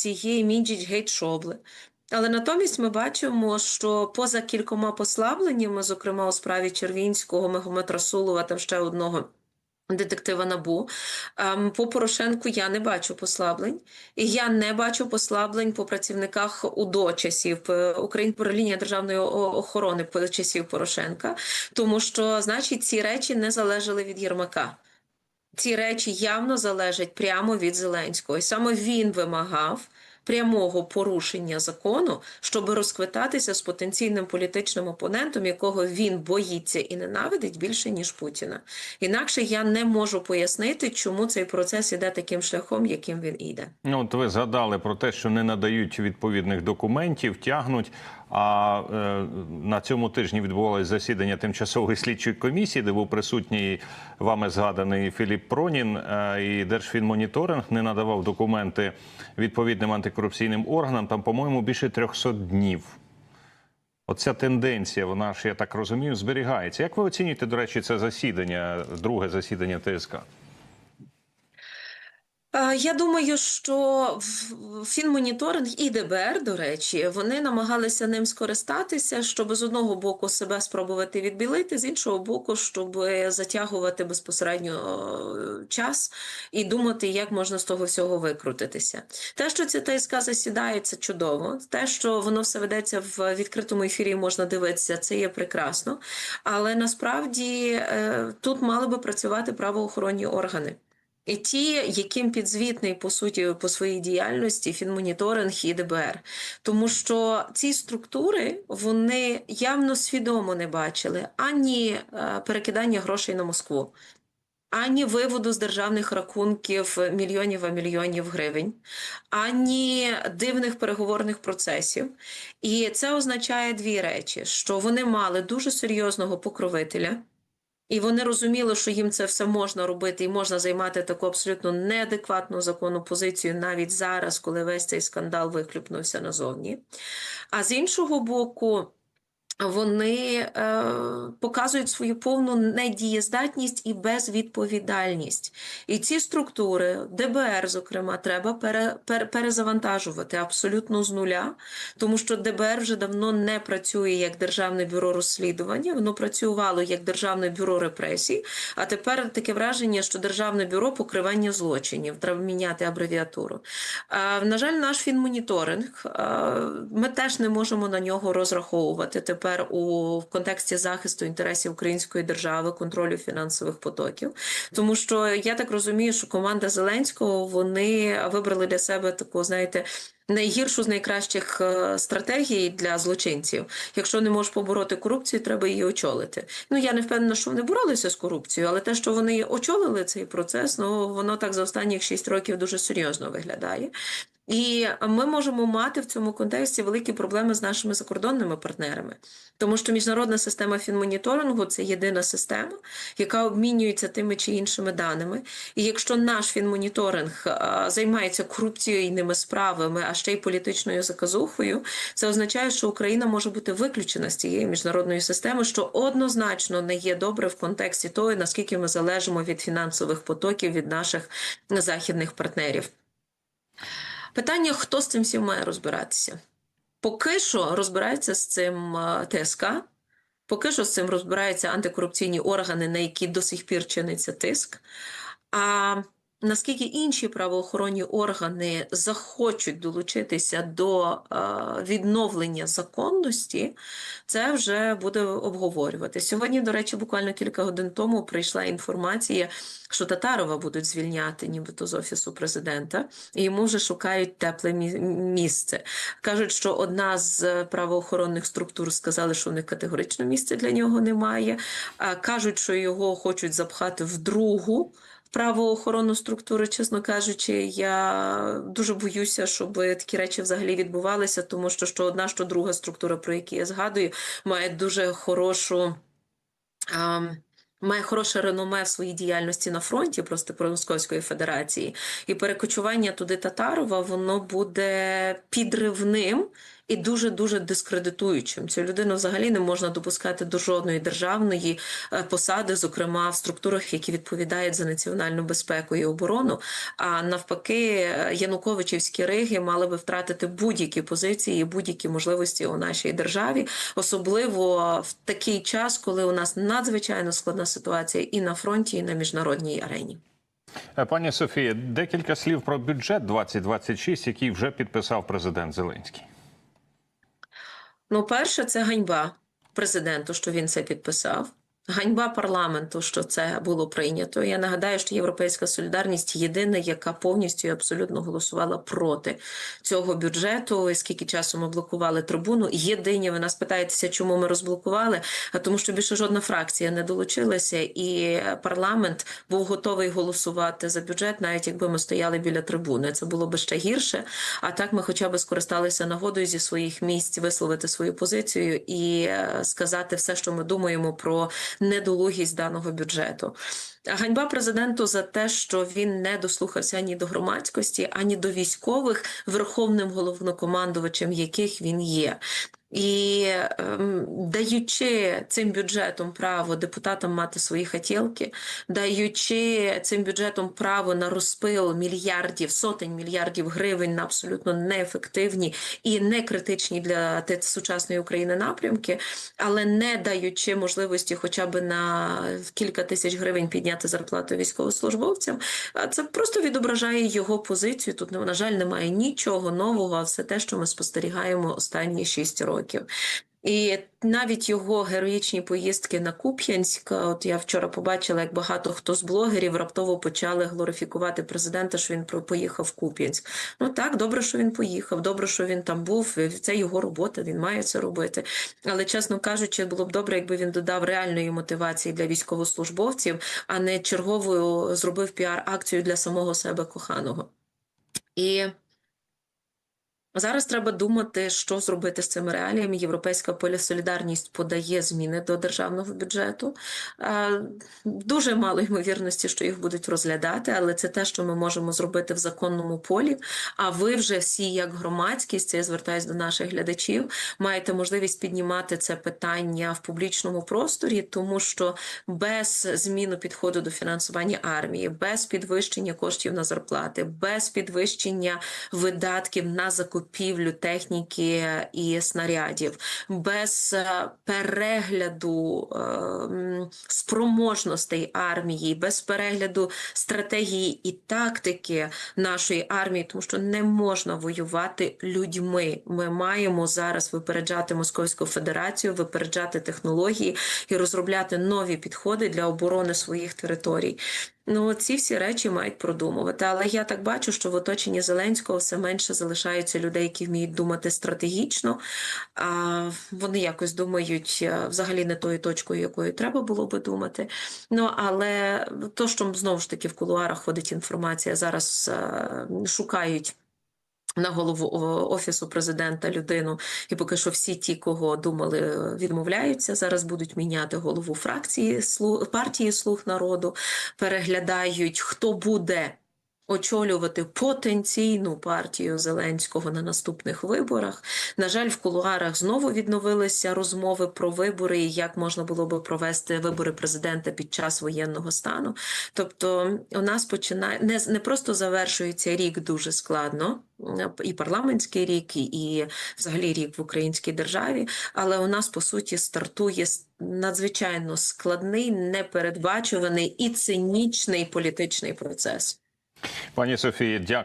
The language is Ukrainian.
цієї Мінджіч Гейт Шобли. Але натомість ми бачимо, що поза кількома послабленнями, зокрема у справі Червінського, Мегомет Расулова та ще одного. Детектива Набу Ем, по Порошенку я не бачу послаблень, і я не бачу послаблень по працівниках УДО часів е, Україн державної охорони часів Порошенка, тому що значить ці речі не залежали від Єрмака. Ці речі явно залежать прямо від Зеленського, і саме він вимагав прямого порушення закону, щоб розквитатися з потенційним політичним опонентом, якого він боїться і ненавидить більше ніж Путіна. Інакше я не можу пояснити, чому цей процес іде таким шляхом, яким він іде. Ну, от ви згадали про те, що не надають відповідних документів, тягнуть. А е, на цьому тижні відбувалось засідання тимчасової слідчої комісії, де був присутній вами згаданий Філіп Пронін. Е, і Держфінмоніторинг не надавав документи відповідним антикорупційним органам. Там, по-моєму, більше 300 днів. Оця тенденція, вона ж я так розумію, зберігається. Як ви оцінюєте, до речі, це засідання, друге засідання ТСК? Е, Я думаю, що фінмоніторинг і ДБР, до речі, вони намагалися ним скористатися, щоб з одного боку себе спробувати відбілити, з іншого боку, щоб затягувати безпосередньо е, час і думати, як можна з того всього викрутитися. Те, що ця ТСК засідає, це чудово. Те, що воно все ведеться в відкритому ефірі, можна дивитися, це є прекрасно. Але насправді е, тут мали би працювати правоохоронні органи. І ті, яким підзвітний по суті по своїй діяльності фінмоніторинг і ДБР, тому що ці структури вони явно свідомо не бачили ані е, перекидання грошей на Москву, ані виводу з державних рахунків мільйонів а мільйонів гривень, ані дивних переговорних процесів. І це означає дві речі: що вони мали дуже серйозного покровителя. І вони розуміли, що їм це все можна робити і можна займати таку абсолютно неадекватну законну позицію навіть зараз, коли весь цей скандал вихлюпнувся назовні. А з іншого боку, вони е, показують свою повну недієздатність і безвідповідальність. І ці структури, ДБР, зокрема, треба пере, пере, перезавантажувати абсолютно з нуля, тому що ДБР вже давно не працює як Державне бюро розслідування, воно працювало як Державне бюро репресій, а тепер таке враження, що Державне бюро покривання злочинів. Треба міняти абревіатуру. Е, на жаль, наш фінмоніторинг, е, ми теж не можемо на нього розраховувати тепер у в контексті захисту інтересів української держави, контролю фінансових потоків. Тому що я так розумію, що команда Зеленського вони вибрали для себе таку, знаєте. Найгіршу з найкращих е, стратегій для злочинців. Якщо не можеш побороти корупцію, треба її очолити. Ну я не впевнена, що вони боролися з корупцією, але те, що вони очолили цей процес, ну воно так за останніх 6 років дуже серйозно виглядає. І ми можемо мати в цьому контексті великі проблеми з нашими закордонними партнерами, тому що міжнародна система фінмоніторингу це єдина система, яка обмінюється тими чи іншими даними. І якщо наш фінмоніторинг займається корупційними справами, а ще й політичною заказухою, це означає, що Україна може бути виключена з цієї міжнародної системи, що однозначно не є добре в контексті того, наскільки ми залежимо від фінансових потоків від наших західних партнерів. Питання, хто з цим всім має розбиратися? Поки що розбирається з цим е, ТСК, поки що з цим розбираються антикорупційні органи, на які до сих пір чиниться тиск. А наскільки інші правоохоронні органи захочуть долучитися до е, відновлення законності, це вже буде обговорювати. Сьогодні, до речі, буквально кілька годин тому прийшла інформація, що Татарова будуть звільняти, нібито з офісу президента, і йому вже шукають тепле місце. Кажуть, що одна з правоохоронних структур сказали, що в них категорично місця для нього немає. А кажуть, що його хочуть запхати в другу. Правоохоронну структуру, чесно кажучи, я дуже боюся, щоб такі речі взагалі відбувалися, тому що що одна, що друга структура, про які я згадую, має дуже хорошу. ам, Має хороше реноме в своїй діяльності на фронті, просто про Московської Федерації, і перекочування туди Татарова воно буде підривним і дуже дуже дискредитуючим. Цю людину взагалі не можна допускати до жодної державної е, посади, зокрема в структурах, які відповідають за національну безпеку і оборону. А навпаки, е, Януковичівські риги мали би втратити будь-які позиції, будь-які можливості у нашій державі, особливо в такий час, коли у нас надзвичайно складна ситуація і на фронті, і на міжнародній арені. Е, Пані Софія, декілька слів про бюджет 2026, який вже підписав президент Зеленський. Ну, перше, це ганьба президенту, що він це підписав. Ганьба парламенту, що це було прийнято. Я нагадаю, що Європейська солідарність єдина, яка повністю і абсолютно голосувала проти цього бюджету. І скільки часу ми блокували трибуну? Єдині ви нас питаєтеся, чому ми розблокували? А тому, що більше жодна фракція не долучилася, і парламент був готовий голосувати за бюджет, навіть якби ми стояли біля трибуни. Це було би ще гірше. А так ми, хоча б скористалися нагодою зі своїх місць висловити свою позицію і е, сказати все, що ми думаємо про недолугість даного бюджету. Ганьба президенту за те, що він не дослухався ні до громадськості, ані до військових, верховним головнокомандувачем яких він є. І ем, даючи цим бюджетом право депутатам мати свої хотілки, даючи цим бюджетом право на розпил мільярдів, сотень мільярдів гривень на абсолютно неефективні і не критичні для сучасної України напрямки, але не даючи можливості хоча б на кілька тисяч гривень підняти зарплату військовослужбовцям, це просто відображає його позицію. Тут на жаль немає нічого нового, а все те, що ми спостерігаємо останні шість років. І навіть його героїчні поїздки на Куп'янськ, от я вчора побачила, як багато хто з блогерів раптово почали глорифікувати президента, що він поїхав в Куп'янськ. Ну так, добре, що він поїхав, добре, що він там був. Це його робота, він має це робити. Але чесно кажучи, було б добре, якби він додав реальної мотивації для військовослужбовців, а не черговою зробив піар-акцію для самого себе коханого. І Зараз треба думати, що зробити з цими реаліями. Європейська полісолідарність подає зміни до державного бюджету. Дуже мало ймовірності, що їх будуть розглядати, але це те, що ми можемо зробити в законному полі. А ви вже всі, як громадськість, я звертаюся до наших глядачів, маєте можливість піднімати це питання в публічному просторі, тому що без зміну підходу до фінансування армії, без підвищення коштів на зарплати, без підвищення видатків на закупівлю техніки і снарядів, без е, перегляду е, спроможностей армії, без перегляду стратегії і тактики нашої армії, тому що не можна воювати людьми. Ми маємо зараз випереджати Московську Федерацію, випереджати технології і розробляти нові підходи для оборони своїх територій. Ну, ці всі речі мають продумувати. Але я так бачу, що в оточенні Зеленського все менше залишаються людей, які вміють думати стратегічно. А вони якось думають е, взагалі не тою точкою, якою треба було би думати. Ну але то, що знову ж таки в кулуарах ходить інформація, зараз е, шукають. На голову офісу президента людину, і поки що всі ті, кого думали, відмовляються. Зараз будуть міняти голову фракції партії Слуг народу, переглядають, хто буде очолювати потенційну партію Зеленського на наступних виборах. На жаль, в кулуарах знову відновилися розмови про вибори і як можна було би провести вибори президента під час воєнного стану. Тобто, у нас починає не, не просто завершується рік дуже складно. І парламентський рік, і, взагалі рік в українській державі, але у нас по суті стартує надзвичайно складний, непередбачуваний і цинічний політичний процес. Пані Софії, дякую.